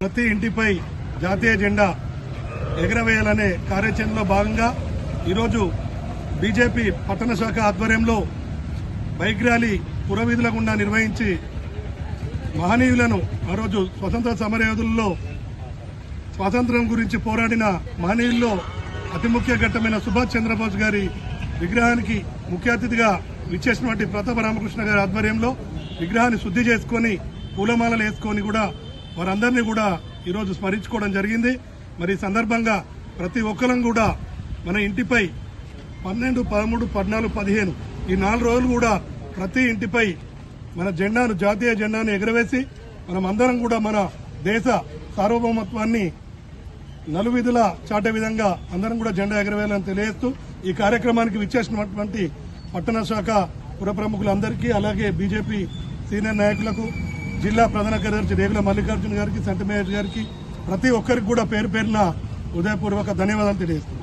ప్రతి ఇంటిపై జాతీయ జెండా ఎగరవేయాలనే కార్యాచరణలో భాగంగా ఈరోజు బీజేపీ పట్టణ శాఖ ఆధ్వర్యంలో బైక్ ర్యాలీ పురవీధుల గుండా నిర్వహించి మహనీయులను ఆ రోజు స్వతంత్ర సమరయోధుల్లో స్వాతంత్ర్యం గురించి పోరాడిన మహనీయుల్లో అతి ముఖ్య ఘట్టమైన సుభాష్ చంద్రబోస్ గారి విగ్రహానికి ముఖ్య అతిథిగా విచ్చేసినటువంటి ప్రతాప రామకృష్ణ గారి ఆధ్వర్యంలో విగ్రహాన్ని శుద్ధి చేసుకొని పూలమాలలు వేసుకొని కూడా వారందరినీ కూడా ఈరోజు స్మరించుకోవడం జరిగింది. మరి సందర్భంగా ప్రతి ఒక్కరం కూడా మన ఇంటిపై పన్నెండు పదమూడు పద్నాలుగు పదిహేను ఈ నాలుగు రోజులు కూడా ప్రతి ఇంటిపై మన జెండాను జాతీయ జెండాను ఎగురవేసి మనం అందరం కూడా మన దేశ సార్వభౌమత్వాన్ని నలువిధుల చాటే విధంగా అందరం కూడా జెండా ఎగరవేయాలని తెలియజేస్తూ ఈ కార్యక్రమానికి విచ్చేసినటువంటి పట్టణ శాఖ పుర ప్రముఖులందరికీ అలాగే బీజేపీ సీనియర్ నాయకులకు జిల్లా ప్రధాన కార్యదర్శి రేగుల మల్లికార్జున గారికి సెంట మేనేజర్ గారికి ప్రతి ఒక్కరికి కూడా పేరు పేరున ఉదయపూర్వక ధన్యవాదాలు తెలియజేస్తున్నాం.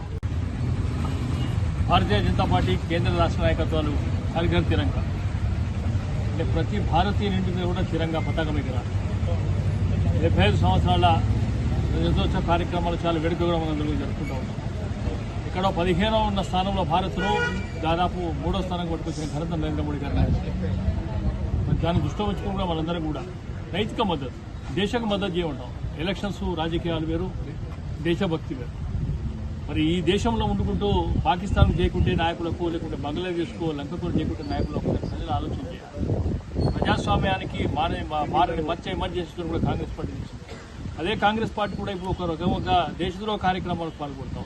భారతీయ జనతా పార్టీ కేంద్ర రాష్ట్ర నాయకత్వాలు కలిగిన తిరంగా. అంటే ప్రతి భారతీయుని ఇంటి మీద కూడా తిరంగా పతాకం ఎగరాలి. డెబ్బై ఐదు సంవత్సరాల రజతోత్సవ కార్యక్రమాలు చాలా వేడుకగా మనం జరుపుకుంటూ ఉంటాం ఇక్కడ పదిహేనో ఉన్న స్థానంలో భారత్లో దాదాపు మూడో స్థానం కొట్టుకొచ్చిన ఘనత నరేంద్ర మోడీ గారి దాన్ని దృష్టిలో ఉంచుకుని కూడా మనందరం కూడా నైతిక మద్దతు దేశకు మద్దతు చేయమంటాం ఎలక్షన్స్ రాజకీయాలు వేరు దేశభక్తి వేరు. మరి ఈ దేశంలో ఉండుకుంటూ పాకిస్తాన్ చేయకుంటే నాయకులకు లేకుంటే బంగ్లాదేశ్కు లంకకు చేయకుంటే నాయకులకు ప్రజలు ఆలోచన చేయాలి. ప్రజాస్వామ్యానికి మారని మా- మారని మచ్చ ఎమర్జీ కూడా కాంగ్రెస్ పార్టీ చేసింది అదే కాంగ్రెస్ పార్టీ కూడా ఇప్పుడు ఒక రకంగా దేశద్రోహ కార్యక్రమాలకు పాల్గొంటాం.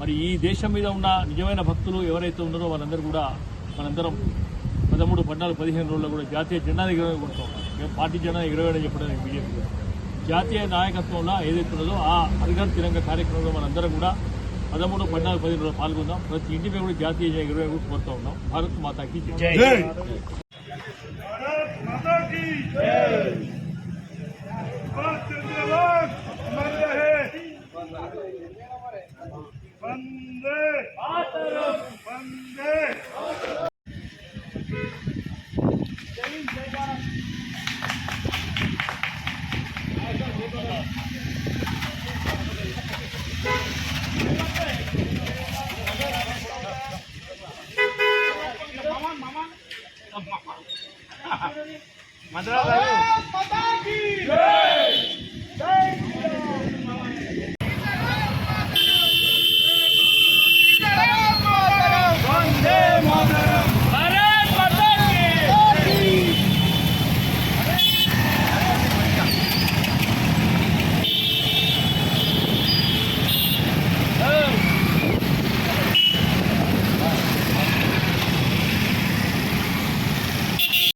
మరి ఈ దేశం మీద ఉన్న నిజమైన భక్తులు ఎవరైతే ఉన్నారో వాళ్ళందరూ కూడా మనందరం పదమూడు పద్నాలుగు పదిహేను రోజుల్లో కూడా జాతీయ జెండా ఎగరవే కొడతాం పార్టీ జెండా ఎగరవేయడం చెప్పడానికి బీజేపీ జాతీయ నాయకత్వంలో ఏదైతే ఉన్నదో ఆ హరిగర్ తిరంగ కార్యక్రమంలో మనందరం కూడా పదమూడు పద్నాలుగు పదిహేను రోజులు పాల్గొందాం. ప్రతి ఇంటిపై కూడా జాతీయ జెండా కూడా కోరుతా ఉన్నాం. భారత్ మాతాకి Mantap, tayo. Madagi!